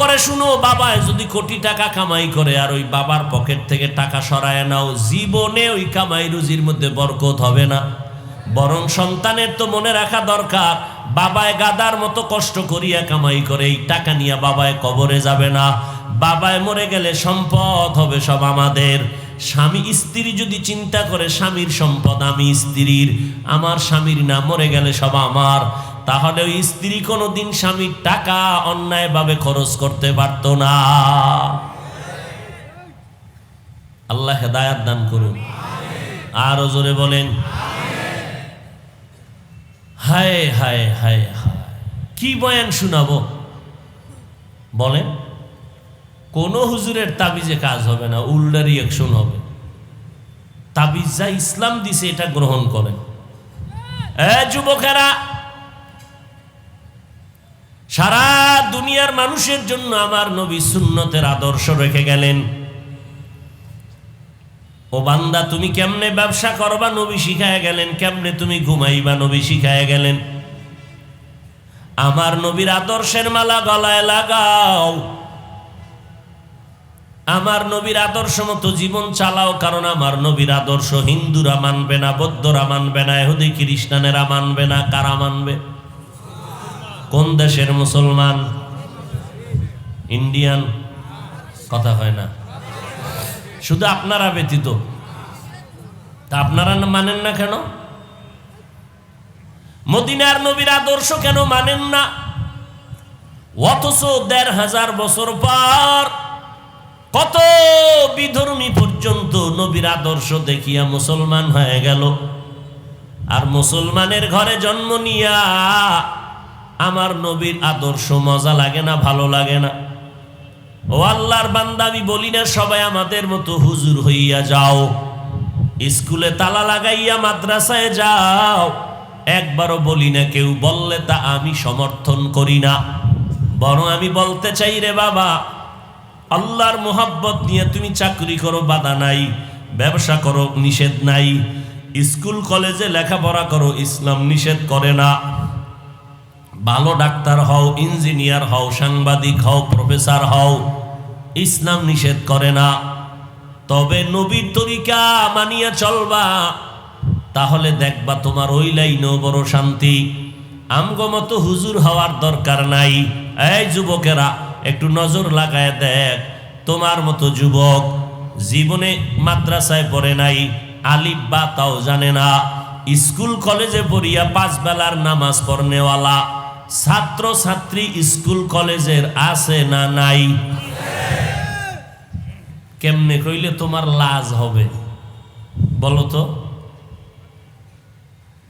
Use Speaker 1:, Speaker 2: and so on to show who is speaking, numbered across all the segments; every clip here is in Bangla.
Speaker 1: করে, শুনো বাবায় যদি কোটি টাকা কামাই করে আর ওই বাবার পকেট থেকে টাকা সরায় নাও, জীবনে ওই কামাই রুজির মধ্যে বরকত হবে না। বরং সন্তানের তো মনে রাখা দরকার, বাবায় গাদার মতো কষ্ট করিয়া কামাই করে, এই টাকা নিয়ে বাবায় কবরে যাবে না। বাবায় মরে গেলে সম্পদ হবে সব আমাদের। স্বামী, স্ত্রী যদি চিন্তা করে, স্বামীর সম্পদ আমি স্ত্রীর, আমার স্বামীর না, মরে গেলে সব আমার। তাহলে স্ত্রী কোনোদিন স্বামীর টাকা অন্যায়ভাবে খরচ করতে পারত না। আল্লাহ হেদায়াত দান করুন। আরও জোরে বলেন। হায় হায় হায় হায়। কি বয়ান শুনাবো? বলেন, কোন হুজুরের তাবিজে কাজ হবে না, উল্টা রিয়াকশন হবে। তাবিজ যা ইসলাম দিছে, এটা গ্রহণ করেন। যুবকেরা সারা দুনিয়ার মানুষের জন্য আমার নবী সুন্নতের আদর্শ রেখে গেলেন। ও বান্দা, তুমি কেমনে ব্যবসা করবা নবী শিখায় গেলেন, কেমনে তুমি ঘুমাইবা নবী শিখায় গেলেন। আমার নবীর আদর্শের মালা গলায় লাগাও। আমার নবীর আদর্শ মতো জীবন চালাও, কারণ আমার নবীর আদর্শ হিন্দুরা মানবে না, বৌদ্ধরা মানবে না এহুদি খ্রিস্টানেরা মানবে না, কারা মানবে? কোন দেশের মুসলমান? ইন্ডিয়ান? কথা হয় না। শুধু আপনারা ব্যতীত। তা আপনারা মানেন না কেন? মদিনার নবীর আদর্শ কেন মানেন না? অথচ দেড় হাজার বছর পর কত বিধর্মী পর্যন্ত নবীর আদর্শ দেখিয়া মুসলমান হয়ে গেল। আর মুসলমানের ঘরে জন্ম নিয়া আমার নবীর আদর্শ মজা লাগে না, ভালো লাগে না। ও আল্লাহর বান্দা বলি না সবাই আমাদের মতো হুজুর হইয়া যাও। স্কুলে তালা লাগাইয়া মাদ্রাসায় যাও। একবারও বলি না কেউ, বললে তা আমি সমর্থন করি না। বরং আমি বলতে চাই রে বাবা, আল্লাহর মোহাব্বত নিয়ে তুমি চাকরি করো, বাধা নাই। ব্যবসা করো, নিষেধ নাই। স্কুল, কলেজে লেখাপড়া করো, ইসলাম নিষেধ করে না। ভালো ডাক্তার হও, ইঞ্জিনিয়ার হও, সাংবাদিক হও, প্রফেসর হও, ইসলাম নিষেধ করে না। তবে নবীর তরিকা মানিয়া চলবা। তাহলে দেখবা তোমার ওই লাইনেও বড় শান্তি। আমগো মতো হুজুর হওয়ার দরকার নাই। এই যুবকেরা, একটু নজর লাগায় দেখ, তোমার মতো যুবক জীবনে মাদ্রাসায় পড়ে নাই, আলিফ বা তাও জানে না। স্কুল কলেজে পড়িয়া পাঁচ বেলার নামাজ পড়নেওয়ালা। ছাত্র ছাত্রী স্কুল, কলেজের আছে না নাই? কেমনে কইলে তোমার লাজ হবে? বলো তো।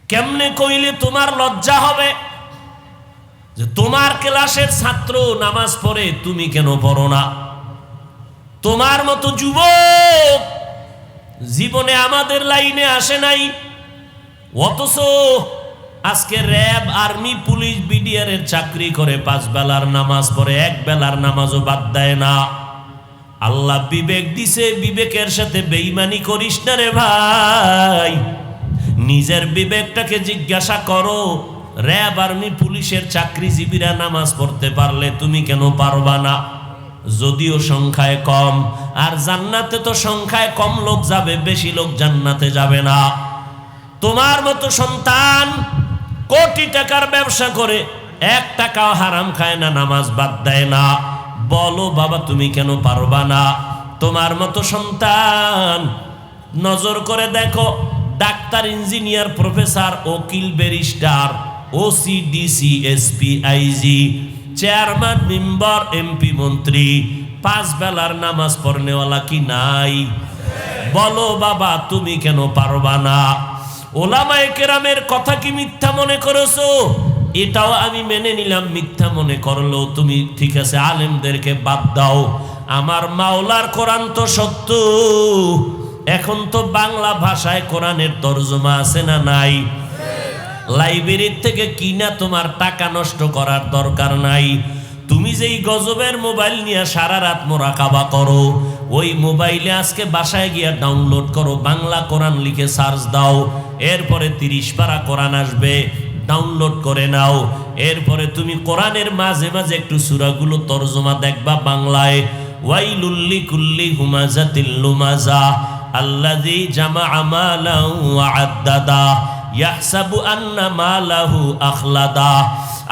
Speaker 1: কেমনে কইলে তোমার লজ্জা হবে? যে তোমার ক্লাসের ছাত্র নামাজ পড়ে তুমি কেন পড়ো না? তোমার মতো যুবক জীবনে আমাদের লাইনে আসে নাই। অথচ আজকে র্যাব, আর্মি, পুলিশ, বিডিআর এর চাকরি করে পাঁচ বেলার নামাজ পড়ে, এক বেলার নামাজও বাদ দেয় না। আল্লাহ বিবেক দিছে, বিবেকের সাথে বেইমানি করিস না রে ভাই। নিজের বিবেকটাকে জিজ্ঞাসা করো, র্যাব, আর্মি, পুলিশের চাকরিজীবীরা নামাজ পড়তে পারলে তুমি কেন পারবা না? যদিও সংখ্যায় কম, আর জান্নাতে তো সংখ্যায় কম লোক যাবে, বেশি লোক জান্নাতে যাবে না। তোমার মতো সন্তান কোটি টাকার ব্যবসা করে, এক টাকাও হারাম খায় না, নামাজ বাদ দেয় না। বলো, বাবা, তুমি কেন পারবা না? তোমার মতো সন্তান, নজর করে দেখো, doctor, engineer, professor ওকিল barrister OC DC SP IG chairman, member MP মন্ত্রী, পাঁচ বেলার নামাজ পড়নেওয়ালা কি নাই? বলো, বাবা, তুমি কেন পারবা না? ওলামায়ে কেরামের কথা কি মিথ্যা মনে করেছ? এটাও আমি মেনে নিলাম, মিথ্যা মনে করল তুমি ঠিক আছে, আলেমদেরকে বাদ দাও। আমার মাওলার কোরআন তো সত্য। এখন তো বাংলা ভাষায় কোরআনের তর্জমা আছে না নাই? লাইব্রেরির থেকে কিনা তোমার টাকা নষ্ট করার দরকার নাই? তুমি যেই গজবের মোবাইল নিয়ে সারা রাত মোরাকাবা করো ওই মোবাইলে আজকে বাসায় গিয়া ডাউনলোড করো, বাংলা কোরআন লিখে সার্চ দাও, এরপরে তিরিশ পারা কোরআন আসবে ডাউনলোড করে নাও, এরপরে তুমি কোরআনের মাঝে মাঝে একটু সুরাগুলো তর্জমা দেখবা বাংলায় ওয়াইলুল্লি কুল্লি হুমাজাতিল লুমাজা, আল্লাযী জামাআ মালাহু ওয়া আদ্দাদা, ইয়াহসাবু আন্না মালাহু আখলাদা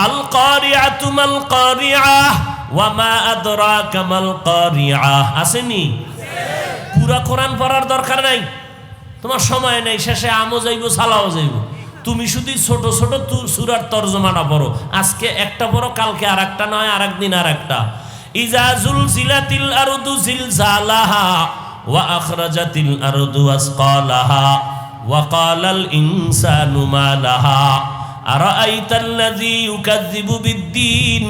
Speaker 1: আল কারিআতু মাল কারিআহ ওয়া মা আদরাকা মাল কারিআহ আসেনি? পুরা কোরআন পড়ার দরকার নাই। তোমার সময় নেই, শেষে আমও যাইব, সালাও যাইব। তুমি শুধু ছোট ছোট সুরার তর্জমাটা পড়ো। আজকে একটা পড়ো, কালকে আর একটা নয় আর একদিন আর একটা ইজাজুল জিলাতিল আরদু জিলজালাহা ওয়া আখরাজাতিল আরদু আসকালাহা ওয়া কালাল ইনসানু মা লাহা আরাআইতাল লাযী ইউকাযযিবু বিদ্দীন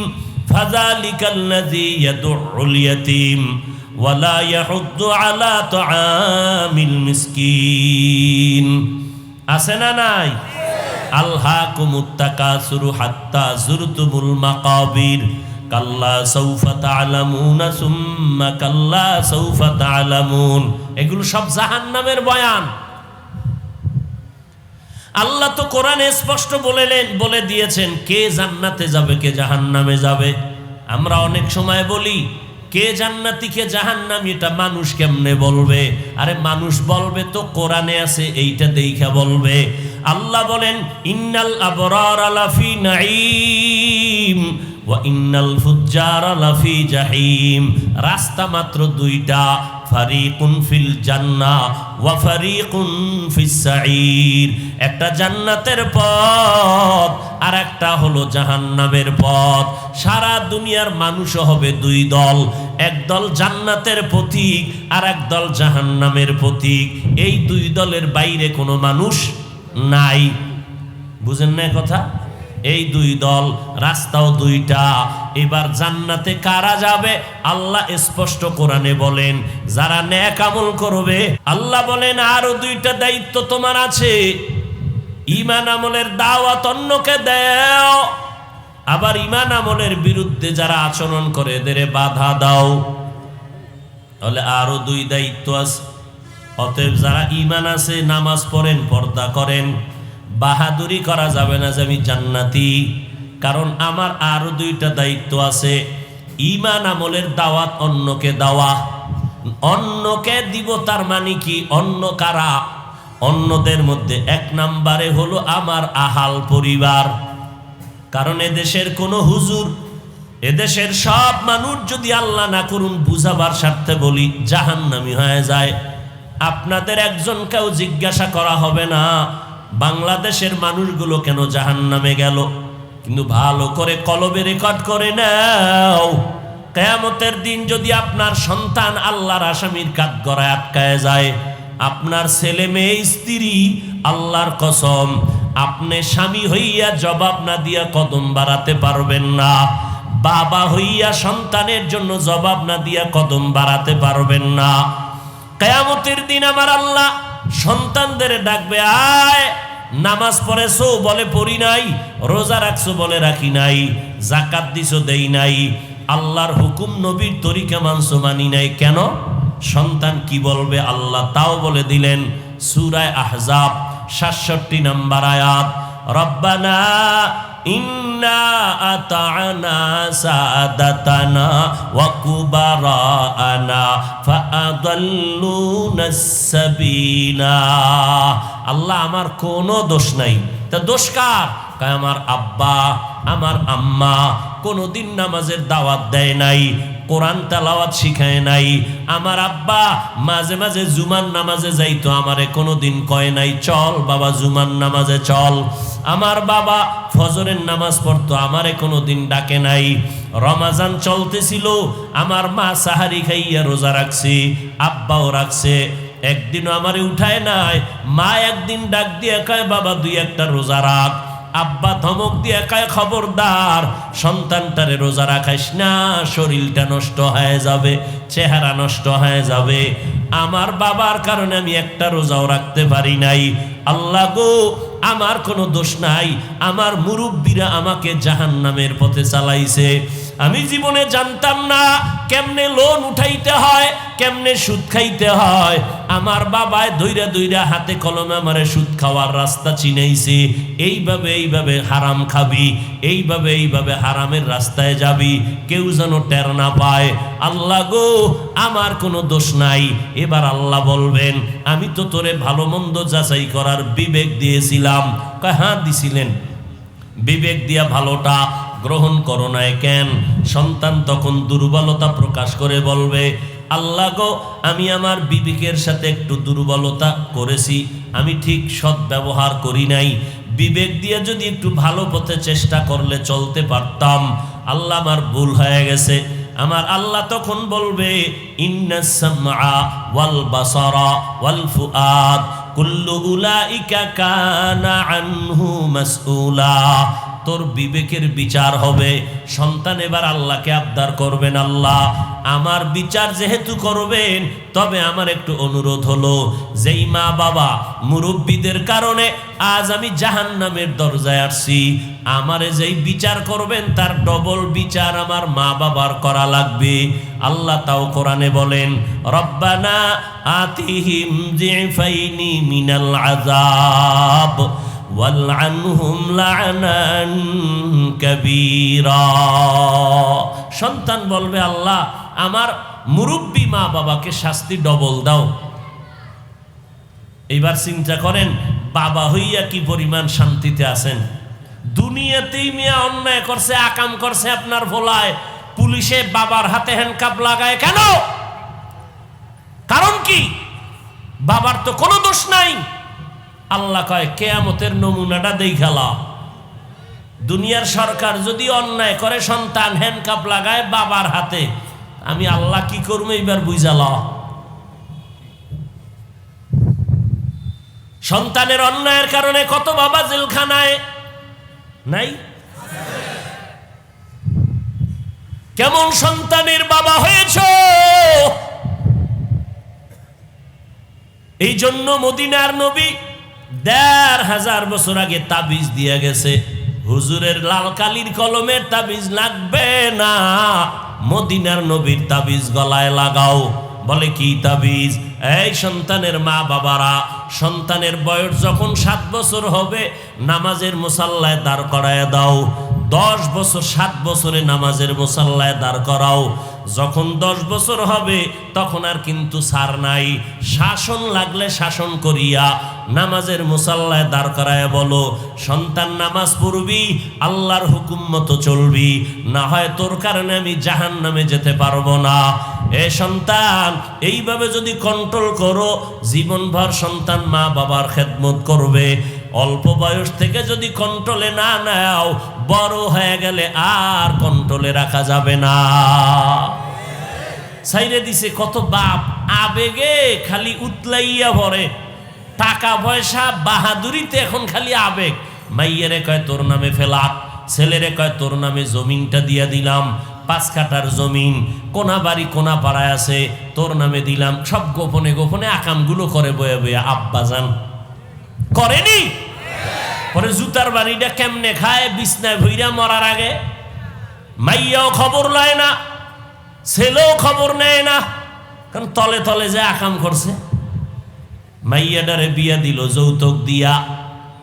Speaker 1: ফাযালিকাল লাযী ইয়াদুউল ইয়াতীম ولا يحض على طعام المسكين আছে না নাই আলহাকুমুত তাকাসুরু হাত্তা জুরতুমুল মাকাবির কাল্লা সৌফা তালামুনা সুম্মা কাল্লা সৌফা তালামুন এগুলো সব জাহান্নামের বয়ান আল্লাহ তো কোরআনে স্পষ্ট বলেলেন, বলে দিয়েছেন, কে জান্নাতে যাবে, কে জাহান্নামে যাবে? আমরা অনেক সময় বলি, কে জান্নাতি, কে জাহান্নামি, এটা মানুষ কেমনে বলবে? আরে মানুষ বলবে তো কোরআনে আছে, এইটা দেখা বলবে। আল্লাহ বলেন, ইন্নাল আবরার আলাফি নাঈম। ওয়া ইন্নাল ফুজ্জার লাফি জাহিম। রাস্তা মাত্র দুইটা, ফারিকুন ফিল জান্নাহ ওয়া ফারিকুন ফিস সাঈর। একটা জান্নাতের পথ আর একটা হলো জাহান্নামের পথ। সারা দুনিয়ার মানুষও হবে দুই দল, এক দল জান্নাতের পথিক আর এক দল জাহান্নামের পথিক এই দুই দলের বাইরে কোনো মানুষ নাই। বুঝেন না কথা? এই দুই দল, রাস্তাও দুইটা। এবার জান্নাতে কারা যাবে? আল্লাহ স্পষ্ট কোরআনে বলেন, যারা ন্যাক আমল করবে, আল্লাহ বলেন, আরও দুইটা দায়িত্ব তোমার আছে। ইমান আমলের দাওয়াত অন্যকে দেও। আবার ইমান আমলের বিরুদ্ধে যারা আচরণ করে এদের বাধা দাও। তাহলে আরও দুই দায়িত্ব আছে। অতএব যারা ইমান আছে, নামাজ পড়েন, পর্দা করেন। বাহাদুরি করা যাবে না যে আমি জান্নাতি। কারণ আমার আরও দুইটা দায়িত্ব আছে। ইমান আমলের দাওয়াত অন্যকে দেওয়া। অন্যকে দিব তার মানে কি? অন্য কারা? অন্যদের মধ্যে এক নাম্বারে হলো আমার আহাল পরিবার। কারণ এদেশের কোনো হুজুর, এদেশের সব মানুষ যদি আল্লাহ না করুন, বুঝাবার স্বার্থে বলি, জাহান্নামি হয়ে যায়। আপনাদের একজনকেও জিজ্ঞাসা করা হবে না। বাংলাদেশের মানুষগুলো কেন জাহান্নামে গেল? কিন্তু ভালো করে কলবে রেকর্ড করে নাও। কেয়ামতের দিন যদি আপনার সন্তান আল্লাহর আসামির কাঠ গড়ায় আটকায় যায়, আপনার ছেলে মেয়ে, স্ত্রী, আল্লাহর কসম, আপনি স্বামী হইয়া জবাব না দিয়া কদম বাড়াতে পারবেন না। বাবা হইয়া সন্তানের জন্য জবাব না দিয়া কদম বাড়াতে পারবেন না। কেয়ামতের দিন আমার আল্লাহ সন্তানদের ডাকবে, আয়, নামাজ পড়েছো বলে পড়ি নাই, রোজা রাখছো বলে রাখি নাই জাকাত দিছো দেই নাই, আল্লাহর হুকুম নবীর তরিকা মানছো মানি নাই। কেন? সন্তান কি বলবে? আল্লাহ তাও বলে দিলেন সুরায় আহজাব সাতষট্টি নাম্বার আয়াত, রব্বানা আতানা আল্লাহ আমার কোনো দোষ নাই। তা দোষ কার? আমার আব্বা, আমার আম্মা কোনোদিন নামাজের দাওয়াত দেয় নাই। কোরআন তালাওয়াত শিখায় নাই। আমার আব্বা মাঝে মাঝে জুমার নামাজে যাইতো, আমারে কোনোদিন কয় নাই, চল বাবা, জুমার নামাজে চল। আমার বাবা ফজরের নামাজ পড়তো, আমারে কোনোদিন ডাকে নাই। রমাজান চলতেছিল, আমার মা সাহারি খাইয়া রোজা রাখছে, আব্বাও রাখছে। একদিনও আমারে উঠায় নাই, মা একদিন ডাক দিয়ে কয়, বাবা, দুই একটা রোজা রাখ। আব্বা ধমক দিয়ে একাই খবরদার, সন্তানটারে রোজা রাখাইস না, শরীরটা নষ্ট হয়ে যাবে, চেহারা নষ্ট হয়ে যাবে। আমার বাবার কারণে আমি একটা রোজাও রাখতে পারি নাই। আল্লাহ গো, আমার কোনো দোষ নাই। আমার মুরব্বীরা আমাকে জাহান নামের পথে চালাইছে। আমি জীবনে জানতাম না কেমনে লোন উঠাইতে হয়, কেমনে সুদ খাইতে হয়। আমার বাবায় দইরা দইরা হাতে কলমে আমারে সুদ খাওয়ার রাস্তা চিনাইছে। এইভাবে এইভাবে হারাম খাবি, এইভাবে এইভাবে হারামের রাস্তায় যাবি, কেউ যেন টের না পায়। আল্লাহ গো, আমার কোনো দোষ নাই। এবার আল্লাহ বলবেন, আমি তো তোরে ভালো মন্দ যাচাই করার বিবেক দিয়েছিলাম। কয় হ্যাঁ দিছিলেন। বিবেক দিয়া ভালোটা গ্রহণ করো নাই কেন? সন্তান তখন দুর্বলতা প্রকাশ করে বলবে, আল্লাহ গো, আমি আমার বিবেকের সাথে একটু দুর্বলতা করেছি। আমি ঠিক সৎ ব্যবহার করি নাই। বিবেক দিয়ে যদি একটু ভালো পথে চেষ্টা করলে চলতে পারতাম। আল্লাহ আমার ভুল হয়ে গেছে। আমার আল্লাহ তখন বলবে কুল্লু উলাইকা কানা আনহু মাসউলা। তোর বিবেকের বিচার হবে। সন্তান এবার আল্লাহকে আবদার করবেন, আল্লাহ। আমার বিচার যেহেতু করবেন, তবে আমার একটু অনুরোধ হলো, যেই মা বাবা মুরব্বীদের কারণে আজ আমি জাহান্নামের দরজায় আসছি, আমারে যেই বিচার করবেন, তার ডবল বিচার আমার মা বাবার করা লাগবে। আল্লাহ তাও কোরআনে বলেন, রব্বানা আতিহিম জিফাইনি মিনাল আযাব। ওয়ালআনহুম লা'নান কাবীরা। সন্তান বলবে, আল্লাহ, আমার মুরব্বী মা বাবাকে শাস্তি ডবল দাও। এইবার চিন্তা করেন, বাবা হইয়া কি পরিমাণ শান্তিতে আছেন? দুনিয়াতেই মিয়া অন্যায় করছে, আকাম করছে আপনার ভোলায়। পুলিশে বাবার হাতে হ্যান্ডকাপ লাগায় কেন? কারণ কি? বাবার তো কোনো দোষ নাই। আল্লাহ কয়, কেয়ামতের নমুনাটা দেখালা দুনিয়ার সরকার যদি অন্যায় করে, সন্তান হ্যান্ডকাপ লাগায় বাবার হাতে, আমি আল্লাহ কি করব এইবার বুঝাল সন্তানের অন্যায়ের কারণে কত বাবা জেলখানায় নাই? কেমন সন্তানের বাবা হয়েছ? এই জন্য মদিনার নবী দেড় হাজার বছর আগে তাবিজ দিয়ে গেছে। হুজুরের লাল কালির কলমের তাবিজ লাগবে না। মদিনার নবীর তাবিজ গলায় লাগাও। বলে, কি তাবিজ? এই সন্তানের মা বাবারা, সন্তানের বয়স যখন সাত বছর হবে, নামাজের মুসাল্লায় দাঁড় করায় দাও। দশ বছর, সাত বছরে নামাজের মুসাল্লায় দাঁড় করাও। যখন দশ বছর হবে, তখন আর কিন্তু সার নাই। শাসন লাগলে শাসন করিয়া নামাজের মুসাল্লায় দাঁড় করায় বলো, সন্তান নামাজ পড়বি, আল্লাহর হুকুম মতো চলবি, না হয় তোর কারণে আমি জাহান নামে যেতে পারব না। এ সন্তান, এইভাবে যদি কন্ট্রোল করো, জীবনভর সন্তান মা বাবার খেদমত করবে। অল্প বয়স থেকে যদি কন্ট্রোলে না নাও, বড় হয়ে গেলে আর কন্ট্রোলে রাখা যাবে না। সাইরে দিছে কত বাপ। আবেগে খালি উতলাইয়া ভরে। টাকা পয়সা বাহাদুরিতে এখন খালি আবেগ। মাইয়েরে কয়, তোর নামে ফেলাক ছেলেরে কয়, তোর নামে জমিনটা দিয়া দিলাম। পাঁচ কাটার জমিন। কোনা বাড়ি, কোনা পাড়ায় আছে। তোর নামে দিলাম। সব গোপনে গোপনে আকামগুলো করে বয়ে বয়ে, আব্বা যান করেনি? পরে জুতার বাড়িটা কেমনে খায়, বিছনায় ভইরা মরার আগে? মাইয়াও খবর লয় না। ছেলেও খবর নেয় না। কারণ তলে তলে যে আকাম করছে। মাইয়াডারে বিয়া দিল, যৌতুক দিয়া।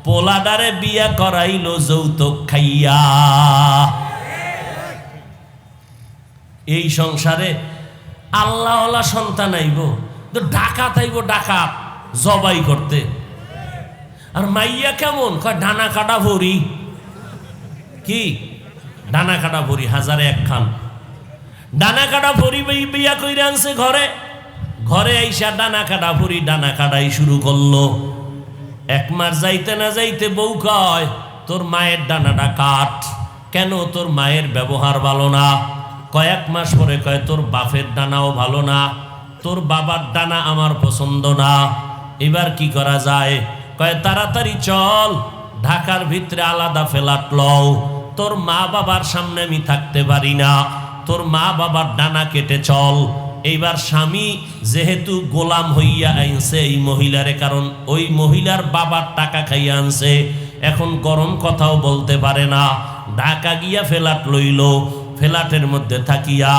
Speaker 1: পোলাডারে বিয়া করাইল, যৌতুক খাইয়া। এই সংসারে আল্লাহওয়ালা সন্তান আইব, তো ডাকাত আইব ডাকাত, জবাই করতে। আর মাইয়া কেমন? কয়, ডানা কাটা ভরি। কি? ডানা কাটা ভরি, হাজারে একখান। ডানা কাটা বই বিয়া কইরা আনছে ঘরে। ঘরে আইসা ডানা কাটা ভরি, ডানা কাটাই শুরু করল। এক মাস যাইতে না যাইতে বউ কয়, তোর মায়ের ডানাটা কাট কেন তোর মায়ের ব্যবহার ভালো না? কয়েক মাস পরে কয়, তোর বাপের ডানাও ভালো না। তোর বাবার ডানা আমার পছন্দ না। এবার কি করা যায়? কয়, তাড়াতাড়ি চল, ঢাকার ভিতরে আলাদা ফেলাট লও। তোর মা বাবার সামনে আমি থাকতে পারি না। তোর মা বাবার ডানা কেটে চল। এইবার স্বামী যেহেতু গোলাম হইয়া আইনছে এই মহিলারে, কারণ ওই মহিলার বাবার টাকা খাইয়া আনছে। এখন গরম কথাও বলতে পারে না। ঢাকা গিয়া ফেলাট লইল, ফেলাটের মধ্যে থাকিয়া।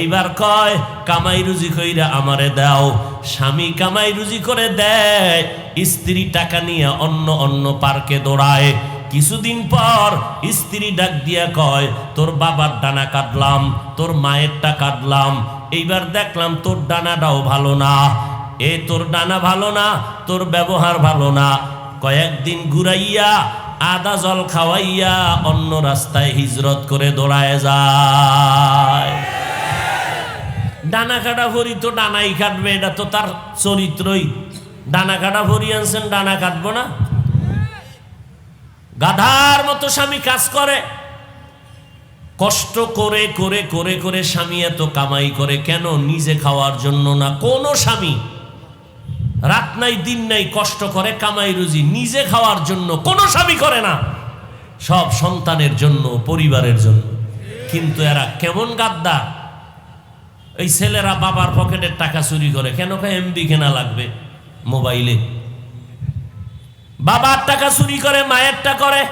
Speaker 1: এইবার কয়, কামাই রুজি কইরা আমারে দাও। স্বামী কামাই রুজি করে দেয়, স্ত্রী টাকা নিয়ে অন্য অন্য পার্কে দৌড়ায়। কিছুদিন পর স্ত্রী ডাক দিয়া কয়, তোর বাবার ডানা কাটলাম, তোর মায়েরটা কাটলাম, এইবার দেখলাম তোর ডানাটাও ভালো না। এ তোর ডানা ভালো না, তোর ব্যবহার ভালো না। কয়েকদিন ঘুরাইয়া, আদা জল খাওয়াইয়া অন্য রাস্তায় হিজরত করে দৌড়ায় যায়। ডানা কাটা ভরি তো ডানাই কাটবে, এটা তো তার চরিত্রই। ডানা কাটা ভরি আনছেন, ডানা কাটবো না? গাধার মতো স্বামী কাজ করে। কষ্ট করে করে করে করে স্বামী এত কামাই করে, কেন নিজে খাওয়ার জন্য না? কোনো স্বামী রাত নাই, দিন নাই কষ্ট করে, কামাই রুজি নিজে খাওয়ার জন্য কোনো স্বামী করে না। সব সন্তানের জন্য, পরিবারের জন্য। কিন্তু এরা কেমন গাদ্দা। এই ছেলেরা বাবার পকেটের টাকা চুরি করে, কেন এমবি কেনা লাগবে মোবাইলে? বাবার টাকা চুরি করে মায়ের মায়েরটা করে।